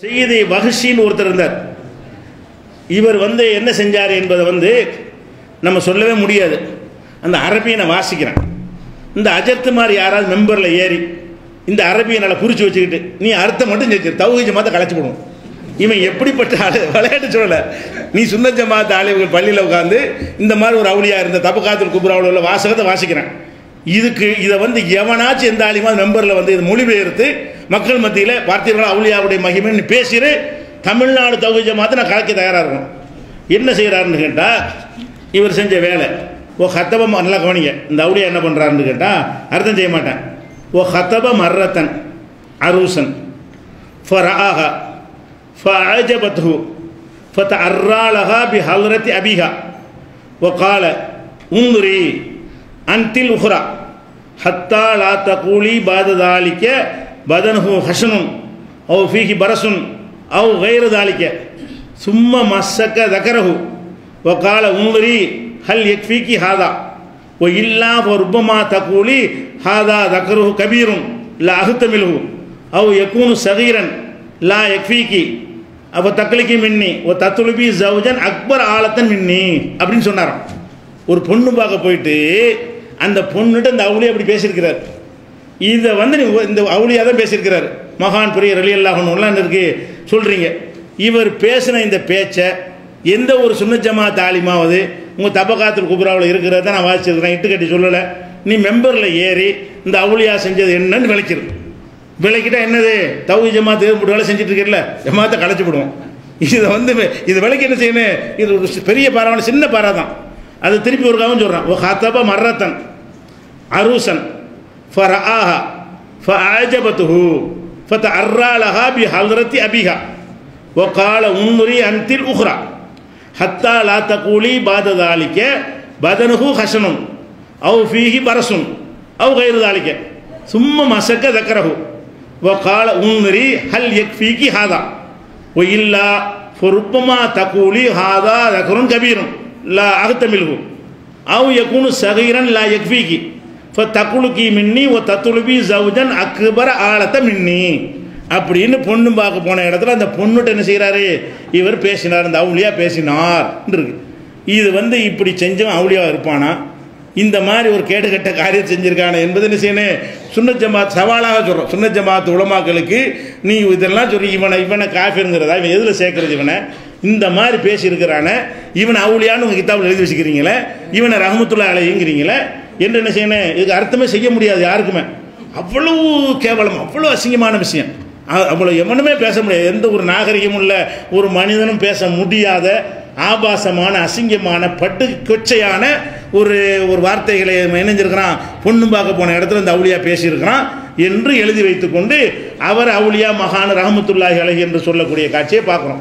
செய்தி வஹஷின்னு ஒருத்தர் இருந்தார். இவர் வந்து என்ன செஞ்சார் என்பதை வந்து நம்ம சொல்லவே முடியாது. அந்த அரபியை நான் வாசிக்கிறேன். இந்த அஜர்த்து மாதிரி யாராவது மெம்பரில் ஏறி இந்த அரபியை நல்லா குறிச்சு வச்சுக்கிட்டு நீ அர்த்தம் மட்டும் செஞ்சு தௌஹி ஜமாத்தை களைச்சி போடுவோம். இவன் எப்படிப்பட்ட ஆளு? விளையாட்டு சொல்லலை. நீ சுந்தர் ஜமாத் ஆலிவுகள் பள்ளியில் உட்காந்து இந்த மாதிரி ஒரு அவுளியா இருந்த தபக்காத்தில் குபுராவில் உள்ள வாசகத்தை வாசிக்கிறேன். இதுக்கு இதை வந்து எவனாச்சும் எந்த ஆலிமா மெம்பரில் வந்து இது மொழிபெயர்த்து மக்கள் மத்தியில் பார்த்தீர்களா அவுளியாவுடைய மகிமைன்னு பேசிடு தமிழ்நாடு தகுதி ஜமாத்தை நான் கலக்க தயாராக இருக்கும் என்ன செய்கிறாருன்னு கேட்டால் இவர் செஞ்ச வேலை. ஓ ஹத்தபம் நல்லா கவனிங்க. இந்த அவுளியா என்ன பண்ணுறாருன்னு கேட்டால் அர்த்தம் செய்ய மாட்டேன். ஓ ஹத்தப மர்ரத்தன் அரூசன். ஃபர் ஆஹா ஃப ஃபஜபத்ஹு ஃபத் அர்ராலஹா பி ஹல்ரத் அபிஹா. ஓ கால உங்குரி அன்தில் உஹ்ரா. ஹத்தா லா தகூலி பாததாலிக்க பதனுஹு ஹஷமும் அவு ஃபீஹி பரசுன் அவு கயிறு தாளிக்க சும்மா மசக்க தக்கரஹு. கால உங்குரி ஹல் எக் ஃபீக்கி ஹாதா. ஓ இல்லா ஒருபமா தக்கூலி ஹாதா தக்கருஹு கபீரும் லா அகுத்தமில்ஹு. அவு எக்கூனு சகீரன் லா எக் எக்ஃபீக்கி அப்போ தக்லிக்கு மின்னி ஓ தத்துலுபி ஜவுஜன் அக்பர் ஆலத்தன் மின்னி அப்படின்னு சொன்னாராம். ஒரு பொண்ணு பார்க்க போயிட்டு அந்த பொண்ணுகிட்ட அந்த அவங்களே அப்படி பேசியிருக்கிறார். இதை வந்து நீ இந்த அவுளியா தான் பேசியிருக்கிறார். மகான் பெரிய ரலியல்லாகணும்லாம் அல்லாஹன்லாம் இருக்கு. சொல்கிறீங்க இவர் பேசின இந்த பேச்சை எந்த ஒரு சுண்ணஜமா தாலிமாவது உங்கள் தபகாத்தில் குபுராவில் இருக்கிறத நான் வாசிச்சிருக்கிறேன். இட்டு கட்டி சொல்லலை. நீ மெம்பரில் ஏறி இந்த அவுளியா செஞ்சது என்னன்னு விளக்கிடு விளக்கிட்டா என்னது? தவு ஜமாத் போட்டு வேலை செஞ்சுட்டு இருக்கல ஜமாத்தை களைச்சி விடுவோம் இதை வந்து இது விலைக்கு என்ன செய்யணும் இது ஒரு பெரிய பாராவான சின்ன பாரா தான் அது திருப்பி ஒரு காவும் சொல்கிறான் ஓ ஹத்தப மர்ரத்தன் அரூசன். فرآها فأعجبته فتعرى لها بحضرة أبيها وقال انظري أنت الأخرى حتى لا تقولي بعد ذلك بدنه خشن أو فيه برس أو غير ذلك. ثم مسك ذكره وقال انظري هل يكفيك هذا؟ وإلا فربما تقولي هذا ذكر كبير لا أغتمله أو يكون صغيرا لا يكفيك. இப்போ தக்குலுக்கி மின்னி ஓ தத்துலுபி ஜவுஜன் அக்பர் ஆழத்தை மின்னி அப்படின்னு பொண்ணு பார்க்க போன இடத்துல அந்த பொண்ணுகிட்ட என்ன செய்கிறாரு இவர் பேசினார் இந்த அவுளியாக பேசினார் இருக்கு. இது வந்து இப்படி செஞ்சவன் அவுளியாக இருப்பானா? இந்த மாதிரி ஒரு கேடுகட்ட காரியம் செஞ்சுருக்கானே என்பது என்ன செய்யணும்? சுன்ன சவாலாக சொல்கிறோம் சுன்ன ஜமாத் நீ இதெல்லாம் சொல்லி இவனை இவனை காஃபிருங்கிறதா? இவன் எதில் சேர்க்குறது இவனை? இந்த மாதிரி பேசியிருக்கிறானே. இவனை அவுளியான்னு உங்கள் கித்தாவில் எழுதி வச்சுக்கிறீங்களே? இவனை ரஹமத்துல்லா அலையுங்கிறீங்களே என்று என்ன செய்யணும் இதுக்கு அர்த்தமே செய்ய முடியாது யாருக்குமே. அவ்வளவு கேவலம் அவ்வளோ அசிங்கமான விஷயம். அவ்வளோ எவனுமே பேச முடியாது. எந்த ஒரு நாகரிகமும் இல்லை. ஒரு மனிதனும் பேச முடியாத ஆபாசமான அசிங்கமான பட்டு கொச்சையான ஒரு ஒரு வார்த்தைகளை இணைஞ்சிருக்கிறான் பொண்ணு பார்க்க போன இடத்துல இந்த அவுளியா பேசியிருக்கிறான் என்று எழுதி வைத்துக்கொண்டு அவர் அவுளியா மகான் ரஹமத்துல்லாஹி அலஹி என்று சொல்லக்கூடிய காட்சியை பார்க்குறோம்.